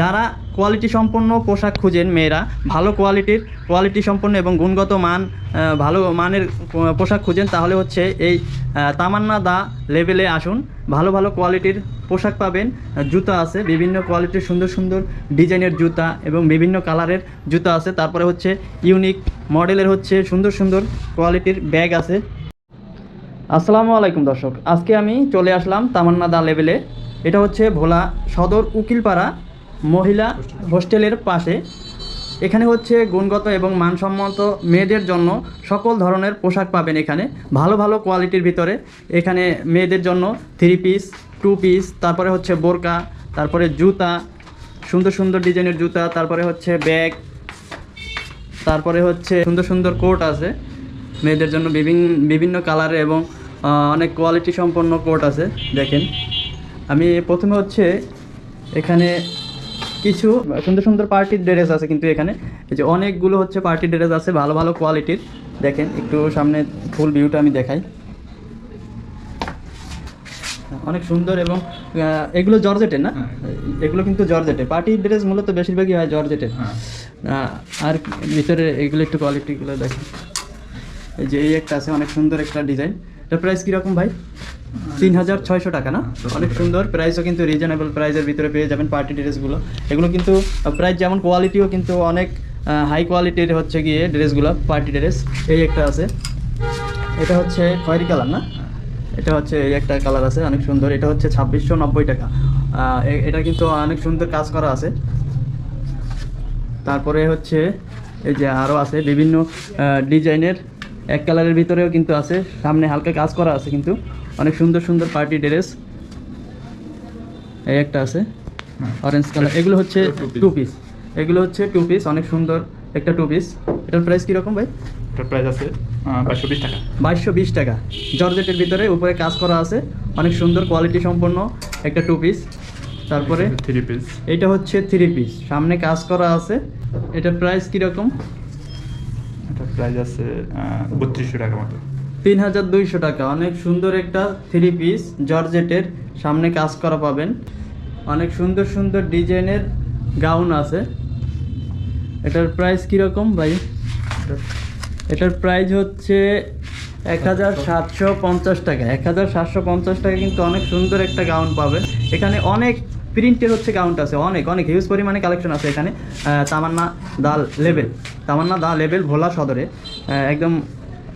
যারা কোয়ালিটি সম্পন্ন পোশাক খুঁজেন মেয়েরা, ভালো কোয়ালিটির কোয়ালিটি সম্পন্ন এবং গুণগত মান ভালো মানের পোশাক খুঁজেন, তাহলে হচ্ছে এই তামান্না দা লেভেলে আসুন। ভালো ভালো কোয়ালিটির পোশাক পাবেন। জুতা আছে, বিভিন্ন কোয়ালিটির সুন্দর সুন্দর ডিজাইনের জুতা এবং বিভিন্ন কালারের জুতা আছে। তারপরে হচ্ছে ইউনিক মডেলের হচ্ছে সুন্দর সুন্দর কোয়ালিটির ব্যাগ আছে। আসসালামু আলাইকুম দর্শক, আজকে আমি চলে আসলাম তামান্না দা লেভেলে এটা হচ্ছে ভোলা সদর উকিলপাড়া। মহিলা হোস্টেলের পাশে। এখানে হচ্ছে গুণগত এবং মানসম্মত মেয়েদের জন্য সকল ধরনের পোশাক পাবেন এখানে। ভালো ভালো কোয়ালিটির ভিতরে। এখানে মেয়েদের জন্য থ্রি পিস টু পিস তারপরে হচ্ছে বোরকা, তারপরে জুতা, সুন্দর সুন্দর ডিজাইনের জুতা, তারপরে হচ্ছে ব্যাগ, তারপরে হচ্ছে সুন্দর সুন্দর কোট আছে। মেয়েদের জন্য বিভিন্ন বিভিন্ন কালারের এবং অনেক কোয়ালিটি সম্পন্ন কোট আছে। দেখেন। আমি প্রথমে হচ্ছে এখানে কিছু সুন্দর সুন্দর পার্টির ড্রেস আছে কিন্তু এখানে। এই যে অনেকগুলো হচ্ছে পার্টি ড্রেস আছে ভালো ভালো কোয়ালিটির দেখেন একটু সামনে ফুল ভিউটা আমি দেখাই। অনেক সুন্দর এবং এগুলো জর্জেটের না? হ্যাঁ। এগুলো কিন্তু জর্জেটের। পার্টি ড্রেস মূলত বেশিরভাগই হয় জর্জেটের। হ্যাঁ। আর ভিতরে এগুলো একটু কোয়ালিটিগুলো দেখেন। এই যে এই একটা আছে অনেক সুন্দর একটা ডিজাইন এটার প্রাইস কীরকম ভাই? তিন হাজার ছয়শো টাকা না? অনেক সুন্দর প্রাইসও কিন্তু রিজনেবল প্রাইসের ভিতরে পেয়ে যাবেন পার্টি ড্রেসগুলো এগুলো কিন্তু প্রাইস যেমন কোয়ালিটিও কিন্তু অনেক হাই কোয়ালিটির হচ্ছে গিয়ে ড্রেসগুলো পার্টি ড্রেস এই একটা আছে। এটা হচ্ছে খয়েরি কালার না? এটা হচ্ছে এই একটা কালার আছে অনেক সুন্দর। এটা হচ্ছে ছাব্বিশশো নব্বই টাকা। এটা কিন্তু অনেক সুন্দর কাজ করা আছে। তারপরে হচ্ছে এই যে আরও আছে বিভিন্ন ডিজাইনের এক কালারের ভিতরেও কিন্তু আছে। সামনে হালকা কাজ করা আছে কিন্তু। অনেক সুন্দর সুন্দর পার্টি ড্রেস। এই একটা আছে অরেঞ্জ কালার এগুলো হচ্ছে টু পিস এগুলো হচ্ছে টু পিস অনেক সুন্দর একটা টু পিস এটার প্রাইস কীরকম ভাই? এটার প্রাইস আছে বাইশশো বিশ টাকা। বাইশশো বিশ টাকা। জর্জেটের ভিতরে উপরে কাজ করা আছে অনেক সুন্দর কোয়ালিটি সম্পন্ন একটা টু পিস তারপরে থ্রি পিস এটা হচ্ছে থ্রি পিস সামনে কাজ করা আছে এটার প্রাইস কীরকম? এটার প্রাইস আছে বত্রিশশো টাকা মতো। তিন হাজার দুইশো টাকা। অনেক সুন্দর একটা থ্রি পিস জর্জেটের সামনে কাজ করা পাবেন। অনেক সুন্দর সুন্দর ডিজাইনের গাউন আছে। এটার প্রাইস কীরকম ভাই? এটার প্রাইস হচ্ছে এক হাজার সাতশো পঞ্চাশ টাকা। এক হাজার সাতশো পঞ্চাশ টাকা কিন্তু অনেক সুন্দর একটা গাউন পাবে এখানে অনেক প্রিন্টের হচ্ছে গাউনটা আছে। অনেক অনেক হিউজ পরিমাণে কালেকশন আছে এখানে। তামান্না দাল লেভেল তামান্না দা লেভেল ভোলা সদরে। একদম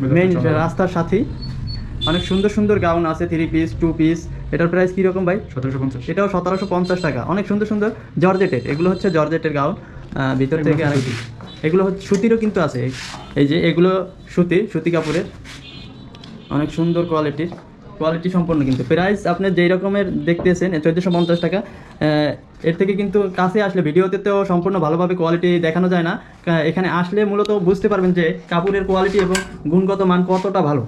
মেইন রাস্তার সাথেই। অনেক সুন্দর সুন্দর গাউন আছে থ্রি পিস টু পিস এটার প্রাইস কীরকম ভাই? সতেরোশো পঞ্চাশ। এটাও সতেরোশো পঞ্চাশ টাকা। অনেক সুন্দর সুন্দর জর্জেটের এগুলো হচ্ছে জর্জেটের গাউন ভিতর থেকে আরেক এগুলো হচ্ছে সুতিরও কিন্তু আছে। এই- এই যে এগুলো সুতি সুতি কাপড়ের। অনেক সুন্দর কোয়ালিটির কোয়ালিটি সম্পন্ন কিন্তু। প্রাইস আপনি যেই রকমের দেখতেছেন চোদ্দোশো পঞ্চাশ টাকা। এর থেকে কিন্তু কাছে আসলে ভিডিওতে তো সম্পূর্ণ ভালোভাবে কোয়ালিটি দেখানো যায় না। এখানে আসলে মূলত বুঝতে পারবেন যে কাপড়ের কোয়ালিটি এবং গুণগত মান কতটা ভালো।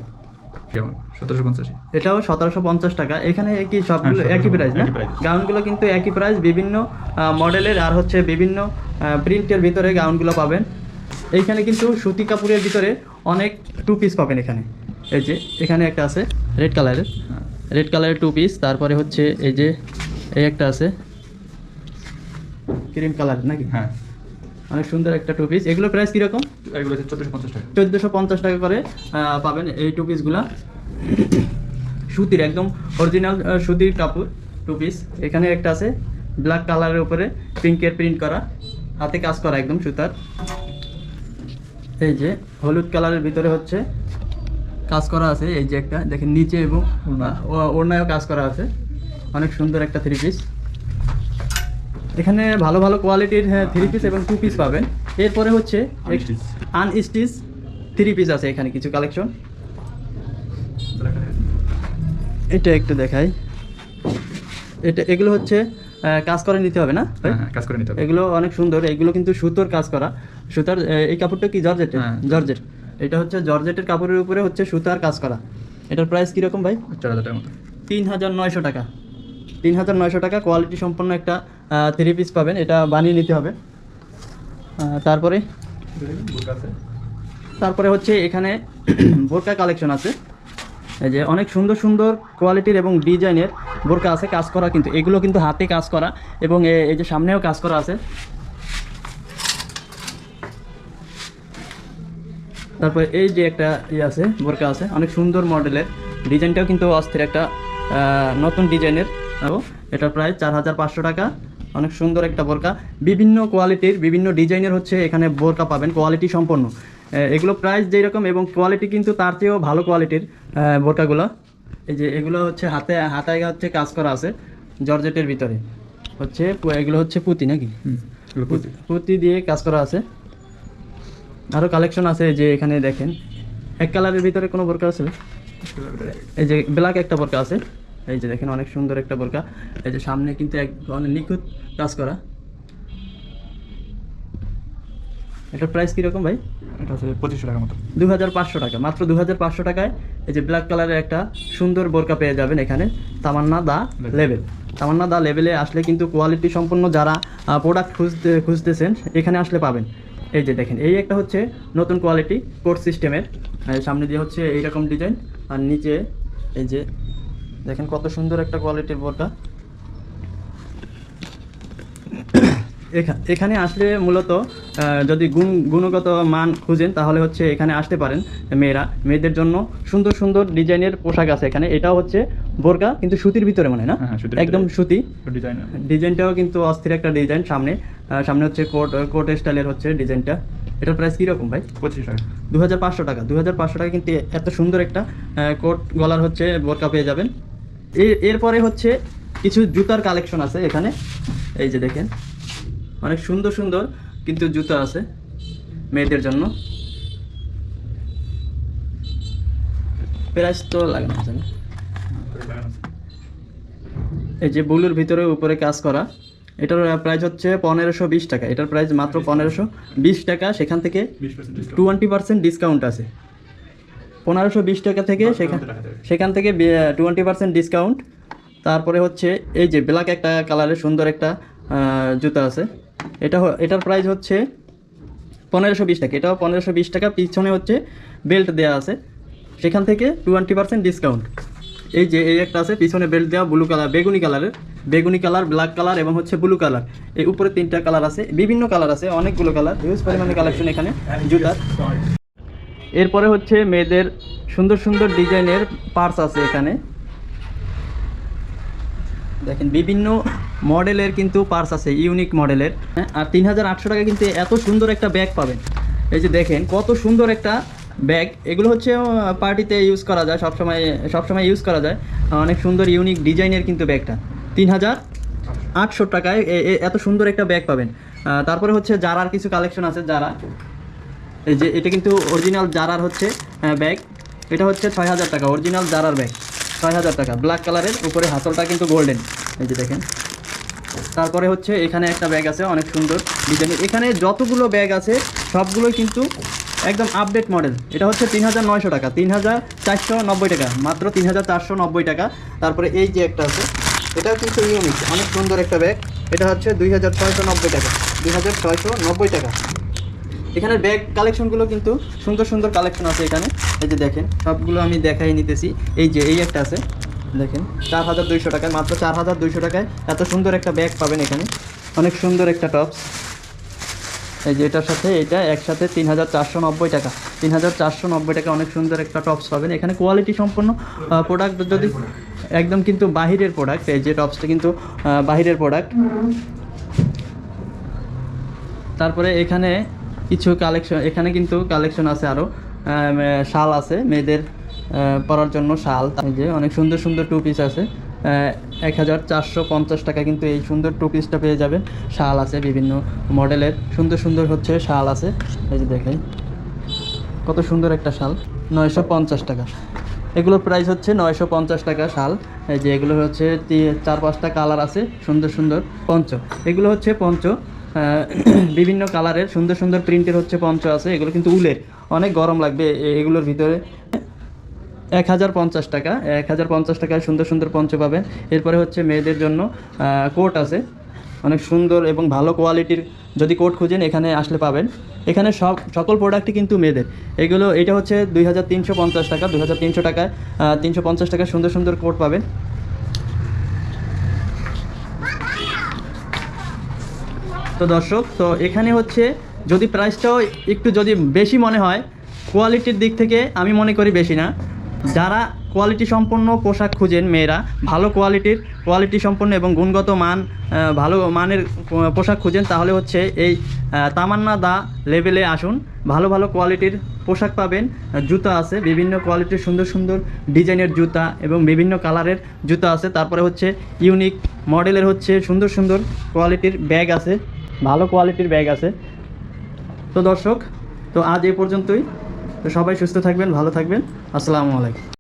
সতেরোশো এটাও সতেরোশো পঞ্চাশ টাকা। এখানে কি সবগুলো হ্যাঁ, একই প্রাইস না? গাউনগুলো কিন্তু একই প্রাইস বিভিন্ন মডেলের আর হচ্ছে বিভিন্ন প্রিন্টের ভিতরে গাউনগুলো পাবেন। এইখানে কিন্তু সুতি কাপড়ের ভিতরে অনেক টু পিস পাবেন এখানে। এই যে এখানে একটা আছে রেড কালারের রেড কালারের টু পিস তারপরে হচ্ছে এই যে এই একটা আছে ক্রিম কালার নাকি? হ্যাঁ। অনেক সুন্দর একটা টু পিস এগুলো প্রাইস কীরকম? এগুলো হচ্ছে চোদ্দোশো পঞ্চাশ টাকা। চোদ্দোশো পঞ্চাশ টাকা করে পাবেন এই টু পিসগুলা সুতির একদম অরিজিনাল সুতির কাপড় টু পিস এখানে একটা আছে ব্ল্যাক কালারের উপরে পিঙ্কের প্রিন্ট করা। হাতে কাজ করা একদম সুতার। এই যে হলুদ কালারের ভিতরে হচ্ছে কাজ করা আছে এই যে একটা। দেখেন নিচে এবং ওড়নায়ও কাজ করা আছে। অনেক সুন্দর একটা থ্রি পিস এখানে ভালো ভালো কোয়ালিটির থ্রি পিস এবং টু পিস পাবেন। এরপরে হচ্ছে। আনস্টিচ থ্রি পিস আছে এখানে কিছু কালেকশন এটা একটু দেখাই। এটা এগুলো হচ্ছে কাজ করে নিতে হবে না? হ্যাঁ হ্যাঁ কাজ করে নিতে হবে। এগুলো অনেক সুন্দর এগুলো কিন্তু সুতোর কাজ করা। সুতার এই কাপড়টা কি জর্জেট হ্যাঁ। জর্জেট। এটা হচ্ছে জর্জেটের কাপড়ের উপরে হচ্ছে সুতার কাজ করা। এটার প্রাইস কীরকম ভাই? চার হাজার টাকার মতো। তিন হাজার নয়শো টাকা। তিন হাজার নয়শো টাকা কোয়ালিটি সম্পন্ন একটা থ্রি পিস পাবেন। এটা বানিয়ে নিতে হবে। তারপরে তারপরে হচ্ছে এখানে বোরকা কালেকশন আছে। এই যে অনেক সুন্দর সুন্দর কোয়ালিটির এবং ডিজাইনের বোরকা আছে, কাজ করা কিন্তু। এগুলো কিন্তু হাতে কাজ করা এবং এই যে সামনেও কাজ করা আছে। তারপরে এই যে একটা ইয়ে আছে, বোরকা আছে। অনেক সুন্দর মডেলের ডিজাইনটাও কিন্তু অস্থির একটা নতুন ডিজাইনের। এটা প্রায় চার হাজার পাঁচশো টাকা। অনেক সুন্দর একটা বোরকা। বিভিন্ন কোয়ালিটির বিভিন্ন ডিজাইনের হচ্ছে এখানে বোরকা পাবেন কোয়ালিটি সম্পন্ন। এগুলো প্রাইস যেই রকম এবং কোয়ালিটি কিন্তু তার চেয়েও ভালো কোয়ালিটির বোরকাগুলো। এই যে এগুলো হচ্ছে হাতে হাতায় হচ্ছে কাজ করা আছে জর্জেটের ভিতরে। হচ্ছে এগুলো হচ্ছে পুঁতি নাকি। পুঁতি। দিয়ে কাজ করা আছে। আরও কালেকশন আছে যে এখানে দেখেন। এক কালারের ভিতরে কোনো বোরকা আছে? এই যে ব্ল্যাক একটা বোরকা আছে। এই যে দেখেন অনেক সুন্দর একটা বোরকা। এই যে সামনে কিন্তু এক অনেক নিখুঁত কাজ করা। এটার প্রাইস কীরকম ভাই? এটা হচ্ছে পঁচিশশো টাকার মতো। দু হাজার পাঁচশো টাকা মাত্র দু হাজার পাঁচশো টাকায় এই যে ব্ল্যাক কালারের একটা সুন্দর বোরকা পেয়ে যাবেন এখানে। তামান্না দা লেভেল তামান্না দা লেভেলে আসলে কিন্তু কোয়ালিটি সম্পন্ন যারা প্রোডাক্ট খুঁজতে খুঁজতেছেন এখানে আসলে পাবেন। এই যে দেখেন এই একটা হচ্ছে নতুন কোয়ালিটি কোড সিস্টেমের সামনে দিয়ে হচ্ছে এইরকম ডিজাইন আর নিচে এই যে দেখেন কত সুন্দর একটা কোয়ালিটির বোরকা। এখা- এখানে আসলে মূলত যদি গুণ গুণগত মান খুঁজেন তাহলে হচ্ছে এখানে আসতে পারেন মেয়েরা। মেয়েদের জন্য সুন্দর সুন্দর ডিজাইনের পোশাক আছে এখানে। এটাও হচ্ছে বোরকা কিন্তু সুতির ভিতরে মনে না? হ্যাঁ, একদম সুতি। ডিজাইন ডিজাইনটাও কিন্তু অস্থির একটা ডিজাইন সামনে। সামনে হচ্ছে কোট কোট স্টাইলের হচ্ছে ডিজাইনটা। এটার প্রাইস কীরকম ভাই? পঁচিশ টাকা। দু হাজার পাঁচশো টাকা। দু হাজার পাঁচশো টাকা কিন্তু এত সুন্দর একটা কোট গলার হচ্ছে বোরকা পেয়ে যাবেন। এরপরে হচ্ছে কিছু জুতার কালেকশন আছে এখানে। এই যে দেখেন অনেক সুন্দর সুন্দর কিন্তু জুতা আছে মেয়েদের জন্য। প্রাইস তো লাগে না? এই যে বুলুর ভিতরে উপরে কাজ করা এটার প্রাইস হচ্ছে পনেরোশো বিশ টাকা। এটার প্রাইস মাত্র পনেরোশো বিশ টাকা সেখান থেকে টোয়েন্টি পার্সেন্ট ডিসকাউন্ট আছে। পনেরোশো বিশ টাকা থেকে সেখান সেখান থেকে টোয়েন্টি পার্সেন্ট ডিসকাউন্ট তারপরে হচ্ছে এই যে ব্ল্যাক একটা কালারের সুন্দর একটা জুতা আছে। এটা এটার প্রাইস হচ্ছে পনেরোশো বিশ টাকা। এটাও পনেরোশো বিশ টাকা। পিছনে হচ্ছে বেল্ট দেওয়া আছে। সেখান থেকে টোয়েন্টি পার্সেন্ট ডিসকাউন্ট এই যে এই একটা আছে পিছনে বেল্ট দেওয়া ব্লু কালার বেগুনি কালারের বেগুনি কালার ব্ল্যাক কালার এবং হচ্ছে ব্লু কালার এই উপরে তিনটা কালার আছে। বিভিন্ন কালার আছে অনেকগুলো কালার হিউজ পরিমাণে কালেকশন এখানে জুতার। এরপরে হচ্ছে মেয়েদের সুন্দর সুন্দর ডিজাইনের পার্স আছে এখানে। দেখেন বিভিন্ন মডেলের কিন্তু পার্স আছে ইউনিক মডেলের। হ্যাঁ, আর তিন হাজার আটশো টাকা কিন্তু এত সুন্দর একটা ব্যাগ পাবেন। এই যে দেখেন কত সুন্দর একটা ব্যাগ এগুলো হচ্ছে পার্টিতে ইউজ করা যায় সবসময় সবসময় ইউজ করা যায়। অনেক সুন্দর ইউনিক ডিজাইনের কিন্তু ব্যাগটা তিন হাজার আটশো টাকায় এত সুন্দর একটা ব্যাগ পাবেন। তারপরে হচ্ছে জারার কিছু কালেকশন আছে যারা এই যে এটা কিন্তু অরিজিনাল জারার হচ্ছে ব্যাগ এটা হচ্ছে ছয় হাজার টাকা অরিজিনাল জারার ব্যাগ ছয় হাজার টাকা ব্ল্যাক কালারের উপরে হাতলটা কিন্তু গোল্ডেন এই যে দেখেন। তারপরে হচ্ছে এখানে একটা ব্যাগ আছে, অনেক সুন্দর ডিজাইনের এখানে যতগুলো ব্যাগ আছে, সবগুলোই কিন্তু একদম আপডেট মডেল এটা হচ্ছে তিন হাজার নয়শো টাকা, তিন হাজার চারশো নব্বই টাকা, মাত্র তিন হাজার চারশো নব্বই টাকা। তারপরে এই যে একটা আছে, এটাও কিন্তু ইউনিক অনেক সুন্দর একটা ব্যাগ এটা হচ্ছে দুই হাজার ছয়শো নব্বই টাকা, দুই হাজার ছয়শো নব্বই টাকা। এখানে ব্যাগ কালেকশনগুলো কিন্তু সুন্দর সুন্দর কালেকশন আছে এখানে। এই যে দেখেন সবগুলো আমি দেখাই নিতেছি। এই যে এই একটা আছে দেখেন চার হাজার দুইশো টাকায় মাত্র চার হাজার দুইশো টাকায় এত সুন্দর একটা ব্যাগ পাবেন এখানে। অনেক সুন্দর একটা টপস এই যে এটার সাথে এটা একসাথে তিন হাজার চারশো নব্বই টাকা। তিন হাজার চারশো নব্বই টাকা অনেক সুন্দর একটা টপস পাবেন। এখানে কোয়ালিটি সম্পন্ন প্রোডাক্ট যদি একদম কিন্তু বাহিরের প্রোডাক্ট এই যে টপসটা কিন্তু বাহিরের প্রোডাক্ট তারপরে এখানে কিছু কালেকশন এখানে কিন্তু কালেকশন আছে আরও শাল আছে, মেয়েদের পরার জন্য শাল। যে অনেক সুন্দর সুন্দর টু পিস আছে। এক হাজার চারশো পঞ্চাশ টাকা কিন্তু এই সুন্দর টু পিসটা পেয়ে যাবেন। শাল আছে বিভিন্ন মডেলের সুন্দর সুন্দর হচ্ছে শাল আছে। এই যে দেখেন, কত সুন্দর একটা শাল। নয়শো পঞ্চাশ টাকা। এগুলোর প্রাইস হচ্ছে নয়শো পঞ্চাশ টাকা শাল। এই যে এগুলো হচ্ছে চার পাঁচটা কালার আছে, সুন্দর সুন্দর। পঞ্চ। এগুলো হচ্ছে পঞ্চ। বিভিন্ন কালারের, সুন্দর সুন্দর প্রিন্টের হচ্ছে পঞ্চ আছে, এগুলো কিন্তু উলের। অনেক গরম লাগবে এগুলোর ভিতরে। এক হাজার পঞ্চাশ টাকা, এক হাজার পঞ্চাশ টাকায় সুন্দর সুন্দর পঞ্চ পাবেন। এরপরে হচ্ছে মেয়েদের জন্য কোট আছে। অনেক সুন্দর এবং ভালো কোয়ালিটির যদি কোট খুঁজেন, এখানে আসলে পাবেন। এখানে সব, সকল প্রোডাক্টই কিন্তু মেয়েদের। এগুলো, এটা হচ্ছে দুই হাজার তিনশো পঞ্চাশ টাকা, দুই হাজার তিনশো টাকায় তিনশো পঞ্চাশ টাকায় সুন্দর সুন্দর কোট পাবেন। তো দর্শক, তো এখানে হচ্ছে যদি প্রাইসটাও একটু যদি বেশি মনে হয় কোয়ালিটির দিক থেকে আমি মনে করি বেশি না। যারা কোয়ালিটি সম্পন্ন পোশাক খুঁজেন মেয়েরা, ভালো কোয়ালিটির কোয়ালিটি সম্পন্ন এবং গুণগত মান ভালো মানের পোশাক খুঁজেন, তাহলে হচ্ছে এই তামান্না দা লেভেলে আসুন। ভালো ভালো কোয়ালিটির পোশাক পাবেন। জুতা আছে, বিভিন্ন কোয়ালিটির সুন্দর সুন্দর ডিজাইনের জুতা এবং বিভিন্ন কালারের জুতা আছে। তারপরে হচ্ছে ইউনিক মডেলের হচ্ছে সুন্দর সুন্দর কোয়ালিটির ব্যাগ আছে। ভালো কোয়ালিটির ব্যাগ আছে। তো দর্শক, তো আজ এ পর্যন্তই। তো সবাই সুস্থ থাকবেন, ভালো থাকবেন। আসসালামু আলাইকুম।